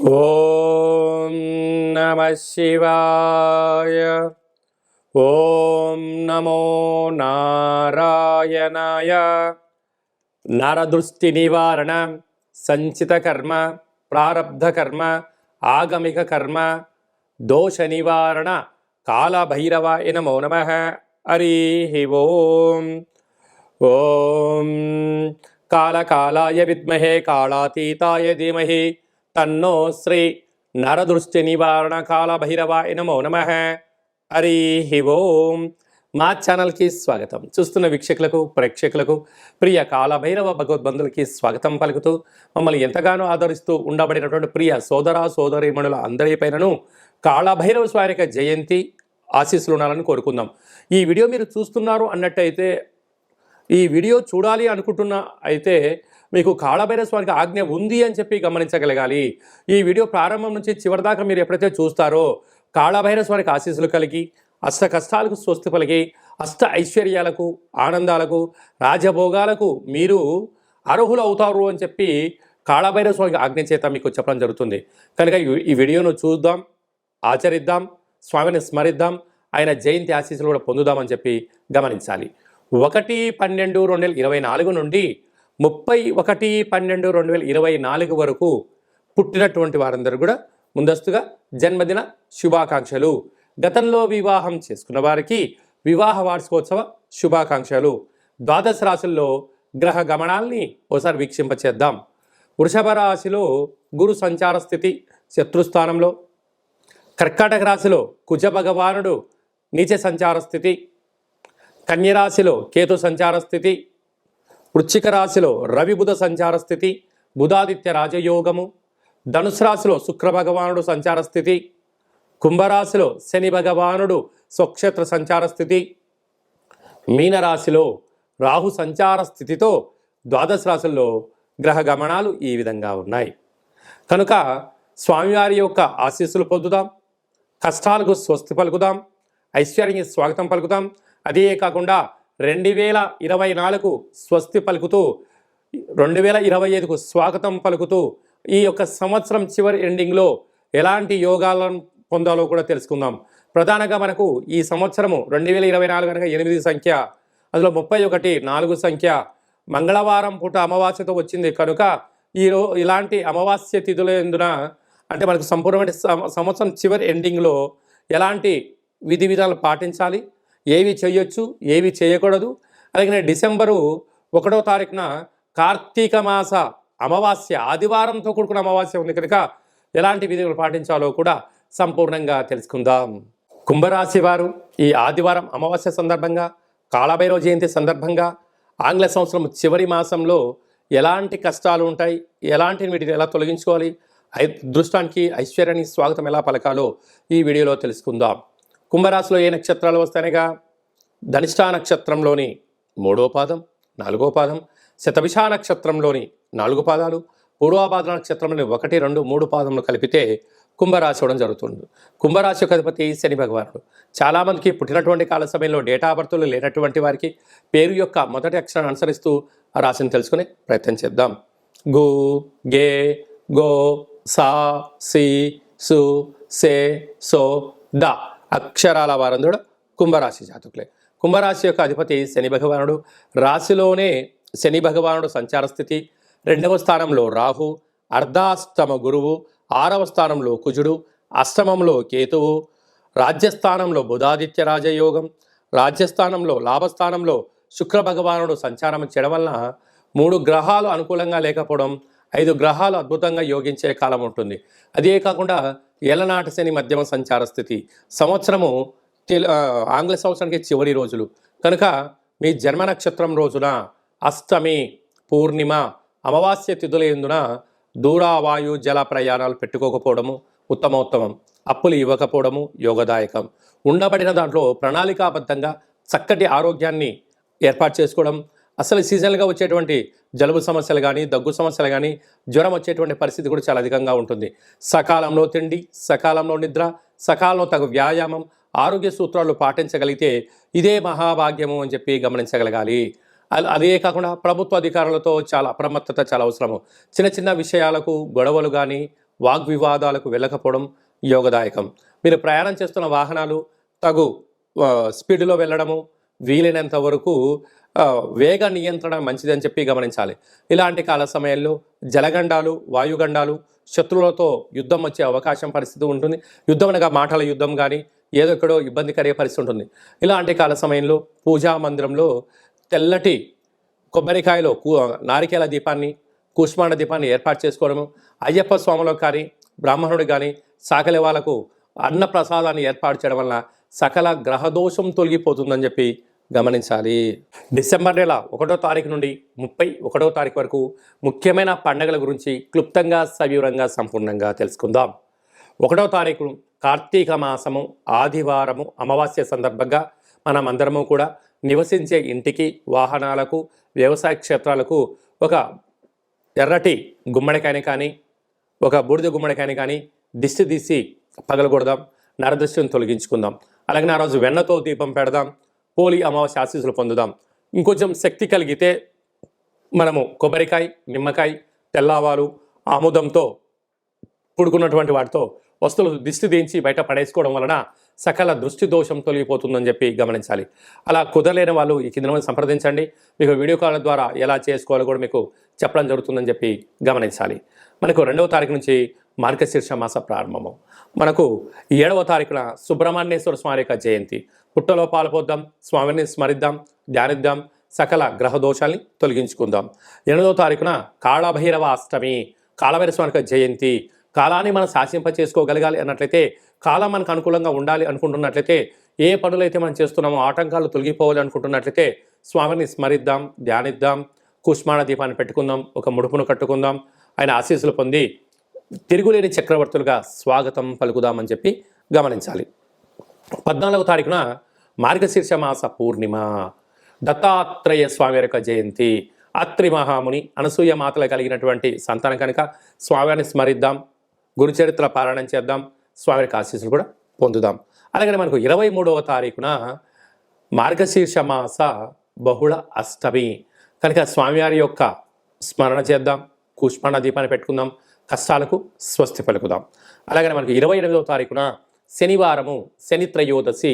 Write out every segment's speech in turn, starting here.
ఓం నమ శివాయ. ఓం నమో నారాయణాయ. నరదృష్టి నివారణ సంచిత కర్మ ప్రారబ్ధ కర్మ ఆగమిక కర్మ దోష నివారణ కాళభైరవాయ నమో నమ. హరి ఓం. ఓం. కాళకాళాయ విద్మహే కాళాతీతాయ ధీమహి. తన్నో శ్రీ నరదృష్టి నివారణ కాల భైరవ నమో నమ హరి ఓం మా ఛానల్కి స్వాగతం. చూస్తున్న వీక్షకులకు ప్రేక్షకులకు ప్రియ కాలభైరవ భగవద్బంధులకి స్వాగతం పలుకుతూ మమ్మల్ని ఎంతగానో ఆదరిస్తూ ఉండబడినటువంటి ప్రియ సోదర సోదరీమణుల అందరిపైనను కాళభైరవ స్వారిక జయంతి ఆశీస్సులు ఉండాలని కోరుకుందాం. ఈ వీడియో మీరు చూస్తున్నారు అన్నట్టయితే ఈ వీడియో చూడాలి అనుకుంటున్న అయితే మీకు కాళభైరవ స్వామికి ఆజ్ఞ ఉంది అని చెప్పి గమనించగలగాలి. ఈ వీడియో ప్రారంభం నుంచి చివరిదాకా మీరు ఎప్పుడైతే చూస్తారో కాళభైరవ స్వామికి ఆశీస్సులు కలిగి అష్ట కష్టాలకు స్వస్తి పలికి అష్ట ఐశ్వర్యాలకు ఆనందాలకు రాజభోగాలకు మీరు అర్హులు అవుతారు అని చెప్పి కాళభైరవ స్వామికి ఆజ్ఞ చేత మీకు చెప్పడం జరుగుతుంది. కనుక ఈ- ఈ వీడియోను చూద్దాం ఆచరిద్దాం స్వామిని స్మరిద్దాం ఆయన జయంతి ఆశీస్సులు కూడా పొందుదామని చెప్పి గమనించాలి. ఒకటి పన్నెండు రెండు వేల ఇరవై నాలుగు నుండి ముప్పై ఒకటి పన్నెండు రెండు వేల ఇరవై నాలుగు వరకు పుట్టినటువంటి వారందరూ కూడా ముందస్తుగా జన్మదిన శుభాకాంక్షలు. గతంలో వివాహం చేసుకున్న వారికి వివాహ వార్షికోత్సవ శుభాకాంక్షలు. ద్వాదశ రాశుల్లో గ్రహ గమనాల్ని ఓసారి వీక్షింపచేద్దాం. వృషభ రాశిలో గురు సంచార స్థితి శత్రుస్థానంలో కర్కాటక రాశిలో కుజ భగవానుడు నీచ సంచార స్థితి. కన్యరాశిలో కేతు సంచార స్థితి. వృశ్చిక రాశిలో రవి బుధ సంచార స్థితి బుధాదిత్య రాజయోగము ధనుసు రాశిలో శుక్రభగవానుడు సంచార స్థితి కుంభరాశిలో శని భగవానుడు స్వక్షేత్ర సంచార స్థితి మీనరాశిలో రాహు సంచార స్థితితో ద్వాదశ రాశుల్లో గ్రహ గమనాలు ఈ విధంగా ఉన్నాయి. కనుక స్వామివారి యొక్క ఆశీస్సులు పొందుదాం కష్టాలకు స్వస్తి పలుకుదాం ఐశ్వర్యానికి స్వాగతం పలుకుదాం. అదే కాకుండా రెండు వేల ఇరవై నాలుగు స్వస్తి పలుకుతూ రెండు వేల ఇరవై ఐదుకు స్వాగతం పలుకుతూ ఈ యొక్క సంవత్సరం చివరి ఎండింగ్లో ఎలాంటి యోగాలను పొందాలో కూడా తెలుసుకుందాం. ప్రధానంగా మనకు ఈ సంవత్సరము రెండు వేల ఇరవై నాలుగు అనగా ఎనిమిది సంఖ్య అందులో ముప్పై ఒకటి నాలుగు సంఖ్య. మంగళవారం పూట అమావాస్యతో వచ్చింది కనుక ఈ ఇలాంటి అమావాస్య తిథుల ఎందున అంటే మనకు సంపూర్ణమైన సం- సంవత్సరం చివరి ఎండింగ్లో ఎలాంటి విధి విధాలు పాటించాలి? ఏవి చేయొచ్చు ఏవి చేయకూడదు. అలాగే డిసెంబరు ఒకటో తారీఖున కార్తీక మాస అమావాస్య ఆదివారంతో కూడుకున్న అమావాస్య ఉంది కనుక ఎలాంటి విధులు పాటించాలో కూడా సంపూర్ణంగా తెలుసుకుందాం. కుంభరాశి వారు ఈ ఆదివారం అమావాస్య సందర్భంగా కాళభైరవ జయంతి సందర్భంగా ఆంగ్ల సంవత్సరం చివరి మాసంలో ఎలాంటి కష్టాలు ఉంటాయి ఎలాంటి వీటిని ఎలా తొలగించుకోవాలి ఐ- దృష్టానికి ఐశ్వర్యానికి స్వాగతం ఎలా పలకాలో ఈ వీడియోలో తెలుసుకుందాం. కుంభరాశిలో ఏ నక్షత్రాలు వస్తాయిగా? ధనిష్టా నక్షత్రంలోని మూడో పాదం నాలుగో పాదం శతభిషా నక్షత్రంలోని నాలుగు పాదాలు పూర్వాపాద నక్షత్రంలోని ఒకటి రెండు మూడు పాదములు కలిపితే కుంభరాశి అవడం జరుగుతుంది. కుంభరాశి యొక్క అధిపతి శని భగవానుడు. చాలామందికి పుట్టినటువంటి కాల సమయంలో డేటా బర్తులు లేనటువంటి వారికి పేరు యొక్క మొదటి అక్షరాన్ని అనుసరిస్తూ ఆ రాశిని తెలుసుకునే ప్రయత్నం చేద్దాం. గు గే గో సా సి సు సే సో ద. అక్షరాల వారందరూ కుంభరాశి జాతకులే. కుంభరాశి యొక్క అధిపతి శని భగవానుడు. రాశిలోనే శని భగవానుడు సంచార స్థితి. రెండవ స్థానంలో రాహు. అర్ధాష్టమ గురువు. ఆరవ స్థానంలో కుజుడు. అష్టమంలో కేతువు. రాజ్యస్థానంలో బుధాదిత్య రాజయోగం. రాజ్యస్థానంలో లాభస్థానంలో శుక్ర భగవానుడు సంచారం చేయడం వలన మూడు గ్రహాలు అనుకూలంగా లేకపోవడం ఐదు గ్రహాలు అద్భుతంగా యోగించే కాలం ఉంటుంది. అదే కాకుండా ఏలనాటి శని మధ్యమ సంచార స్థితి. సంవత్సరము తెలు- ఆంగ్ల సంవత్సరానికి చివరి రోజులు. కనుక మీ జన్మ నక్షత్రం రోజున అష్టమి పూర్ణిమ అమావాస్య తిథుల ఎందున దూరావాయు జల ప్రయాణాలు పెట్టుకోకపోవడము ఉత్తమోత్తమం. అప్పులు ఇవ్వకపోవడము యోగదాయకం. ఉండబడిన దాంట్లో ప్రణాళికాబద్ధంగా చక్కటి ఆరోగ్యాన్ని ఏర్పాటు చేసుకోవడం అసలు సీజనల్గా వచ్చేటువంటి జలుబు సమస్యలు కానీ దగ్గు సమస్యలు కానీ జ్వరం వచ్చేటువంటి పరిస్థితి కూడా చాలా అధికంగా ఉంటుంది. సకాలంలో తిండి సకాలంలో నిద్ర సకాలంలో తగు వ్యాయామం ఆరోగ్య సూత్రాలు పాటించగలిగితే ఇదే మహాభాగ్యము అని చెప్పి గమనించగలగాలి. అదే కాకుండా ప్రభుత్వ అధికారులతో చాలా అప్రమత్తత చాలా అవసరము. చిన్న చిన్న విషయాలకు గొడవలు కానీ వాగ్వివాదాలకు వెళ్ళకపోవడం యోగదాయకం. మీరు ప్రయాణం చేస్తున్న వాహనాలు తగు స్పీడ్లో వెళ్ళడము వీలైనంత వరకు వేగ నియంత్రణ మంచిదని చెప్పి గమనించాలి. ఇలాంటి కాల సమయంలో జలగండాలు వాయుగండాలు శత్రువులతో యుద్ధం వచ్చే అవకాశం పరిస్థితి ఉంటుంది. యుద్ధం అనగా మాటల యుద్ధం కానీ ఏదో ఇబ్బంది కలిగే పరిస్థితి ఉంటుంది. ఇలాంటి కాల సమయంలో పూజా మందిరంలో తెల్లటి కొబ్బరికాయలో కూ నారికేల దీపాన్ని కూష్మాండ దీపాన్ని ఏర్పాటు చేసుకోవడము అయ్యప్ప స్వాములకు కానీ బ్రాహ్మణుడు కానీ సాకలి వాళ్ళకు అన్న ప్రసాదాన్ని ఏర్పాటు చేయడం వలన సకల గ్రహదోషం తొలగిపోతుందని చెప్పి గమనించాలి. డిసెంబర్ నెల ఒకటో తారీఖు నుండి ముప్పై ఒకటో తారీఖు వరకు ముఖ్యమైన పండుగల గురించి క్లుప్తంగా సవివరంగా సంపూర్ణంగా తెలుసుకుందాం. ఒకటో తారీఖు కార్తీక మాసము ఆదివారము అమావాస్య సందర్భంగా మనం అందరము కూడా నివసించే ఇంటికి వాహనాలకు వ్యవసాయ క్షేత్రాలకు ఒక ఎర్రటి గుమ్మడికాయని కానీ ఒక బూడిద గుమ్మడికాయని కానీ దిష్టి తీసి పగలగొడదాం నరదృష్టిని తొలగించుకుందాం. అలాగే ఆ రోజు వెన్నతో దీపం పెడదాం హోలీ అమావాస్య ఆశీస్సులు పొందుదాం. ఇంకొంచెం శక్తి కలిగితే మనము కొబ్బరికాయ నిమ్మకాయ తెల్లవారు ఆముదంతో పుడుకున్నటువంటి వాటితో వస్తువులు దిష్టి దించి బయట పడేసుకోవడం వలన సకల దృష్టి దోషం తొలగిపోతుందని చెప్పి గమనించాలి. అలా కుదరలేని వాళ్ళు ఈ కింద సంప్రదించండి. మీకు వీడియో కాల్ ద్వారా ఎలా చేసుకోవాలో కూడా మీకు చెప్పడం జరుగుతుందని చెప్పి గమనించాలి. మనకు రెండవ తారీఖు నుంచి మార్గశీర్ష మాస ప్రారంభము. మనకు ఏడవ తారీఖున సుబ్రహ్మణ్యేశ్వర స్వామి యొక్క జయంతి. పుట్టలో పాల్పొద్దాం స్వామిని స్మరిద్దాం ధ్యానిద్దాం సకల గ్రహ దోషాల్ని తొలగించుకుందాం. ఎనిమిదవ తారీఖున కాళభైరవ అష్టమి కాళభైరవ స్వామి యొక్క జయంతి. కాలాన్ని మనం శాసింప చేసుకోగలగాలి అన్నట్లయితే కాలం మనకు అనుకూలంగా ఉండాలి అనుకుంటున్నట్లయితే ఏ పనులైతే మనం చేస్తున్నామో ఆటంకాలు తొలగిపోవాలి అనుకుంటున్నట్లయితే స్వామిని స్మరిద్దాం ధ్యానిద్దాం కుష్మాణ దీపాన్ని పెట్టుకుందాం ఒక ముడుపును కట్టుకుందాం ఆయన ఆశీస్సులు పొంది తిరుగులేని చక్రవర్తులుగా స్వాగతం పలుకుదామని చెప్పి గమనించాలి. పద్నాలుగవ తారీఖున మార్గశీర్ష మాస పూర్ణిమ. దత్తాత్రేయ స్వామి యొక్క జయంతి. అత్రి మహాముని అనసూయ మాతలు కలిగినటువంటి సంతానం కనుక స్వామిని స్మరిద్దాం. గురుచరిత్ర పారాయణం చేద్దాం. స్వామి యొక్క ఆశీస్సులు కూడా పొందుదాం. అలాగే మనకు ఇరవై మూడవ తారీఖున మార్గశీర్ష మాస బహుళ అష్టమి. కనుక స్వామివారి యొక్క స్మరణ చేద్దాం. కూష్మాండ దీపాన్ని పెట్టుకుందాం. కష్టాలకు స్వస్తి పలుకుదాం. అలాగే మనకు ఇరవై ఎనిమిదవ తారీఖున శనివారము శని త్రయోదశి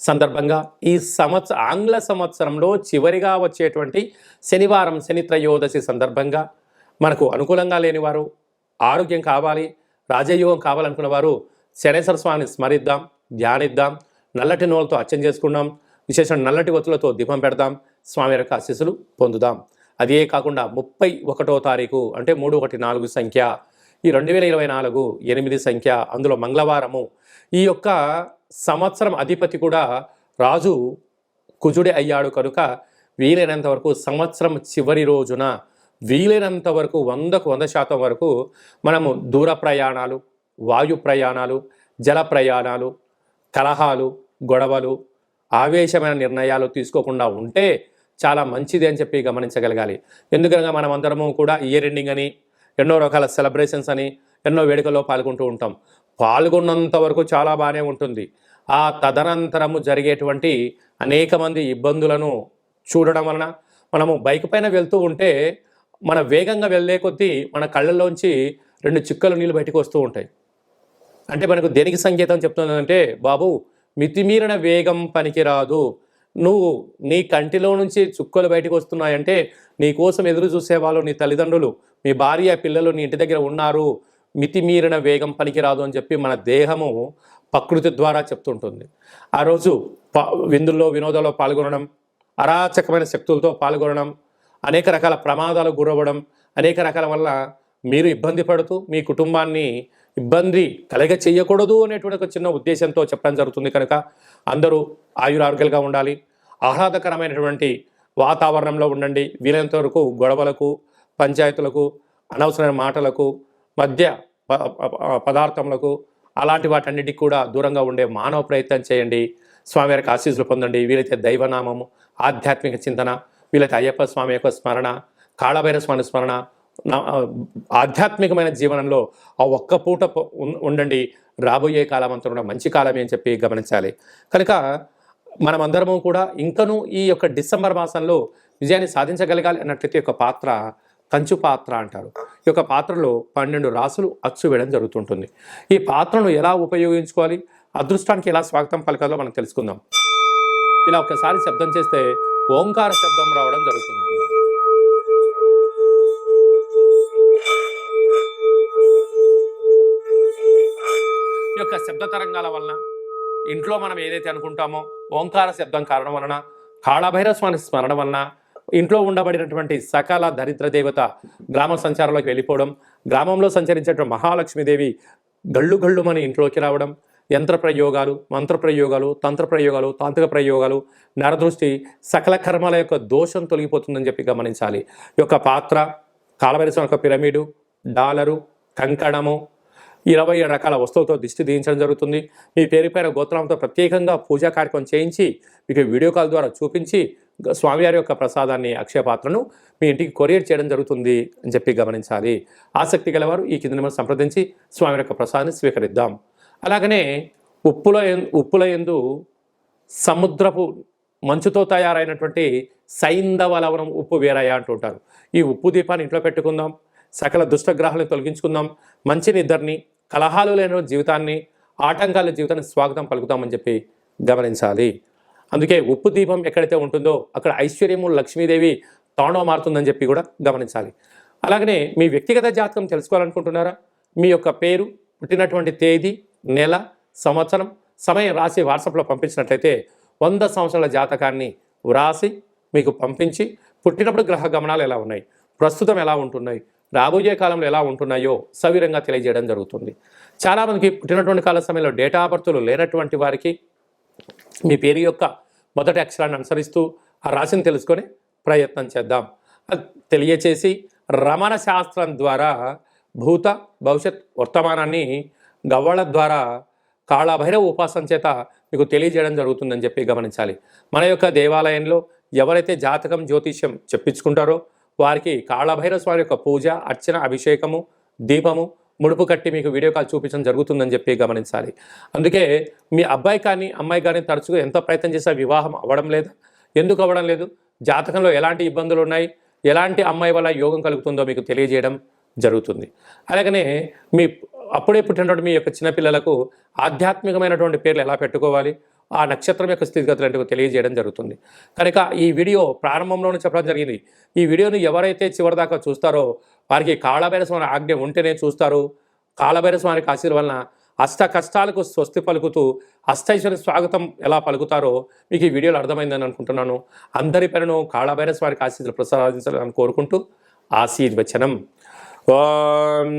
సందర్భంగా ఈ సంవత్సర ఆంగ్ల సంవత్సరంలో చివరిగా వచ్చేటువంటి శనివారం శని త్రయోదశి సందర్భంగా మనకు అనుకూలంగా లేనివారు ఆరోగ్యం కావాలి రాజయోగం కావాలనుకున్న వారు శనేశ్వర స్వామిని స్మరిద్దాం ధ్యానిద్దాం నల్లటి నూలతో అర్చన చేసుకుందాం విశేషం నల్లటి ఒత్తులతో దీపం పెడదాం స్వామి యొక్క ఆశీస్సులు పొందుదాం. అదే కాకుండా ముప్పై ఒకటో తారీఖు అంటే మూడు ఒకటి నాలుగు సంఖ్య ఈ రెండు వేల ఇరవై నాలుగు ఎనిమిది సంఖ్య అందులో మంగళవారము. ఈ యొక్క సంవత్సరం అధిపతి కూడా రాజు కుజుడే అయ్యాడు కనుక వీలైనంత వరకు సంవత్సరం చివరి రోజున వీలైనంత వరకు వందకు వంద శాతం వరకు మనము దూర ప్రయాణాలు వాయు ప్రయాణాలు జల ప్రయాణాలు కలహాలు గొడవలు ఆవేశమైన నిర్ణయాలు తీసుకోకుండా ఉంటే చాలా మంచిది అని చెప్పి గమనించగలగాలి. ఎందుకనగా మనం అందరము కూడా ఇయర్ ఎండింగ్ అని ఎన్నో రకాల సెలబ్రేషన్స్ అని ఎన్నో వేడుకల్లో పాల్గొంటూ ఉంటాం. పాల్గొన్నంత వరకు చాలా బాగానే ఉంటుంది. ఆ తదనంతరము జరిగేటువంటి అనేక మంది ఇబ్బందులను చూడడం వలన మనము బైక్ పైన వెళ్తూ ఉంటే మన వేగంగా వెళ్ళే కొద్దీ మన కళ్ళల్లోంచి రెండు చిక్కలు నీళ్ళు బయటకు వస్తూ ఉంటాయి. అంటే మనకు దేనికి సంకేతం చెప్తుందంటే బాబు మితిమీరిన వేగం పనికిరాదు. నువ్వు నీ కంటిలో నుంచి చుక్కలు బయటకు వస్తున్నాయంటే నీ కోసం ఎదురు చూసేవాళ్ళు నీ తల్లిదండ్రులు మీ భార్య పిల్లలు నీ ఇంటి దగ్గర ఉన్నారు మితిమీరిన వేగం పనికిరాదు అని చెప్పి మన దేహము ప్రకృతి ద్వారా చెప్తుంటుంది. ఆ రోజు ప విందుల్లో వినోదాల్లో పాల్గొనడం అరాచకమైన శక్తులతో పాల్గొనడం అనేక రకాల ప్రమాదాలు గురవ్వడం అనేక రకాల వల్ల మీరు ఇబ్బంది పడుతూ మీ కుటుంబాన్ని ఇబ్బంది కలగ చేయకూడదు అనేటువంటి ఒక చిన్న ఉద్దేశంతో చెప్పడం జరుగుతుంది కనుక అందరూ ఆయురారోగ్యాలుగా ఉండాలి. ఆహ్లాదకరమైనటువంటి వాతావరణంలో ఉండండి. వీలైనంత వరకు గొడవలకు పంచాయతీలకు అనవసరమైన మాటలకు మధ్య ప- పదార్థములకు అలాంటి వాటన్నిటికి కూడా దూరంగా ఉండే మానవ ప్రయత్నం చేయండి. స్వామివారికి ఆశీస్సులు పొందండి. వీలైతే దైవనామము ఆధ్యాత్మిక చింతన వీలైతే అయ్యప్ప స్వామి యొక్క స్మరణ కాళభైర స్వామి స్మరణ ఆధ్యాత్మికమైన జీవనంలో ఆ ఒక్క పూట ఉండండి. రాబోయే కాలం అంతా కూడా మంచి కాలమే అని చెప్పి గమనించాలి. కనుక మనమందరము కూడా ఇంకనూ ఈ యొక్క డిసెంబర్ మాసంలో విజయాన్ని సాధించగలగాలి అన్నట్లయితే ఒక పాత్ర కంచు పాత్ర అంటారు. ఈ యొక్క పాత్రలో పన్నెండు రాసులు అచ్చు వేయడం జరుగుతుంటుంది. ఈ పాత్రను ఎలా ఉపయోగించుకోవాలి? అదృష్టానికి ఎలా స్వాగతం పలకాలో మనం తెలుసుకుందాం. ఇలా ఒకసారి శబ్దం చేస్తే ఓంకార శబ్దం రావడం జరుగుతుంది. ఈ యొక్క శబ్ద తరంగాల వలన ఇంట్లో మనం ఏదైతే అనుకుంటామో ఓంకార శబ్దం కారణం వలన కాళభైరవ స్వామి స్మరణ వలన ఇంట్లో ఉండబడినటువంటి సకాల దరిద్ర దేవత గ్రామ సంచారంలోకి వెళ్ళిపోవడం గ్రామంలో సంచరించేటువంటి మహాలక్ష్మీదేవి గళ్ళు మన ఇంట్లోకి రావడం యంత్ర ప్రయోగాలు మంత్ర ప్రయోగాలు తంత్ర ప్రయోగాలు తాంత్రిక ప్రయోగాలు నరదృష్టి సకల కర్మల యొక్క దోషం తొలగిపోతుందని చెప్పి గమనించాలి. ఈ యొక్క పాత్ర కాలవరిసం యొక్క పిరమిడు డాలరు కంకణము ఇరవై ఏడు రకాల వస్తువులతో దిష్టి తీయించడం జరుగుతుంది. మీ పేరు పైన గోత్రంతో ప్రత్యేకంగా పూజా కార్యక్రమం చేయించి మీకు వీడియో కాల్ ద్వారా చూపించి స్వామివారి యొక్క ప్రసాదాన్ని అక్షయపాత్రను మీ ఇంటికి కొరియర్ చేయడం జరుగుతుంది అని చెప్పి గమనించాలి. ఆసక్తి గలవారు ఈ కింద నెంబర్ సంప్రదించి స్వామి యొక్క ప్రసాదాన్ని స్వీకరిద్దాం. అలాగనే ఉప్పుల ఉప్పుల ఎందు సముద్రపు మంచుతో తయారైనటువంటి సైంధవ లవణం ఉప్పు వేరయ్య అంటుంటారు ఈ ఉప్పు దీపాన్ని ఇంట్లో పెట్టుకుందాం. సకల దుష్టగ్రహాలను తొలగించుకుందాం. మంచి నిద్రని కలహాలు లేని జీవితాన్ని ఆటంకాల జీవితాన్ని స్వాగతం పలుకుతామని చెప్పి గమనించాలి. అందుకే ఉప్పు దీపం ఎక్కడైతే ఉంటుందో అక్కడ ఐశ్వర్యము లక్ష్మీదేవి తాండవ మారుతుందని చెప్పి కూడా గమనించాలి. అలాగనే మీ వ్యక్తిగత జాతకం తెలుసుకోవాలనుకుంటున్నారా? మీ యొక్క పేరు పుట్టినటువంటి తేదీ నెల సంవత్సరం సమయం రాసి వాట్సాప్లో పంపించినట్లయితే వంద సంవత్సరాల జాతకాన్ని వ్రాసి మీకు పంపించి పుట్టినప్పుడు గ్రహ గమనాలు ఎలా ఉన్నాయి? ప్రస్తుతం ఎలా ఉంటున్నాయి? రాబోయే కాలంలో ఎలా ఉంటున్నాయో సవిరంగా తెలియజేయడం జరుగుతుంది. చాలామందికి పుట్టినటువంటి కాల సమయంలో డేటా బర్తులు లేనటువంటి వారికి మీ పేరు యొక్క మొదటి అక్షరాన్ని అనుసరిస్తూ ఆ రాశిని తెలుసుకొని ప్రయత్నం చేద్దాం. అది తెలియచేసి రమణ శాస్త్రం ద్వారా భూత భవిష్యత్ వర్తమానాన్ని గవ్వల ద్వారా కాళభైరవ ఉపాసన చేత మీకు తెలియజేయడం జరుగుతుందని చెప్పి గమనించాలి. మన యొక్క దేవాలయంలో ఎవరైతే జాతకం జ్యోతిష్యం చెప్పించుకుంటారో వారికి కాళభైరవ స్వామి యొక్క పూజ అర్చన అభిషేకము దీపము ముడుపు కట్టి మీకు వీడియో కాల్ చూపించడం జరుగుతుందని చెప్పి గమనించాలి. అందుకే మీ అబ్బాయి కానీ అమ్మాయి కానీ తరచుగా ఎంత ప్రయత్నం చేసినా వివాహం అవ్వడం లేదు. ఎందుకు అవ్వడం లేదు? జాతకంలో ఎలాంటి ఇబ్బందులు ఉన్నాయి? ఎలాంటి అమ్మాయి వల్ల యోగం కలుగుతుందో మీకు తెలియజేయడం జరుగుతుంది. అలాగనే మీ అప్పుడే పుట్టినటువంటి మీ యొక్క చిన్నపిల్లలకు ఆధ్యాత్మికమైనటువంటి పేర్లు ఎలా పెట్టుకోవాలి? ఆ నక్షత్రం యొక్క స్థితిగతులు అంటే తెలియజేయడం జరుగుతుంది. కనుక ఈ వీడియో ప్రారంభంలోనే చెప్పడం జరిగింది. ఈ వీడియోని ఎవరైతే చివరిదాకా చూస్తారో వారికి కాళభైరస్వామి ఆజ్ఞ ఉంటేనే చూస్తారు. కాళభైరస్వామికి ఆశీర్వలన వలన అష్ట కష్టాలకు స్వస్తి పలుకుతూ అష్టైశ్వర్య స్వాగతం ఎలా పలుకుతారో మీకు ఈ వీడియోలో అర్థమైందని అనుకుంటున్నాను. అందరి పేరును కాళభైరస్వామికి ఆశీస్సులు ప్రసాదించాలని కోరుకుంటూ ఆశీర్వచనం. ఓం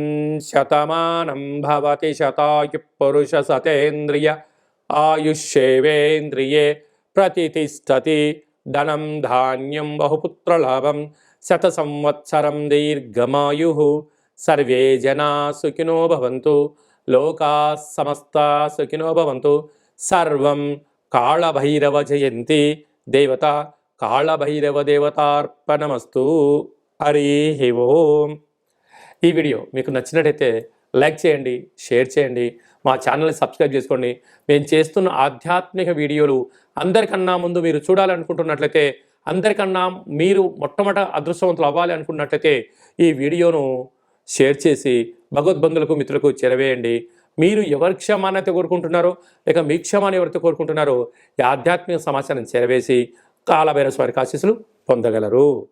శతమానం భవతి శతాయు పురుష సతేంద్రియ ఆయుష్యేవేంద్రియే ప్రతిష్టతి ధనం ధాన్యం బహుపుత్రలాభం శత సంవత్సరం దీర్ఘమాయు సర్వే జనా సుఖినో భవంతు లోకా సమస్త సుఖినో భవంతు సర్వం కాళభైరవ జయంతి దేవత కాళభైరవ దేవతార్పణమస్తు హరి ఓం ఈ వీడియో మీకు నచ్చినట్టయితే లైక్ చేయండి షేర్ చేయండి మా ఛానల్ని సబ్స్క్రైబ్ చేసుకోండి. మేము చేస్తున్న ఆధ్యాత్మిక వీడియోలు అందరికన్నా ముందు మీరు చూడాలనుకుంటున్నట్లయితే అందరికన్నా మీరు మొట్టమొదట అదృష్టవంతులు అవ్వాలి అనుకున్నట్లయితే ఈ వీడియోను షేర్ చేసి భగవద్బంధులకు మిత్రులకు చేరవేయండి. మీరు ఎవరి క్షమాన్ని అయితే కోరుకుంటున్నారో లేక మీ క్షమాన్ని ఎవరైతే కోరుకుంటున్నారో ఈ ఆధ్యాత్మిక సమాచారం చేరవేసి కాలభైరవ వారికి ఆశీస్సులు పొందగలరు.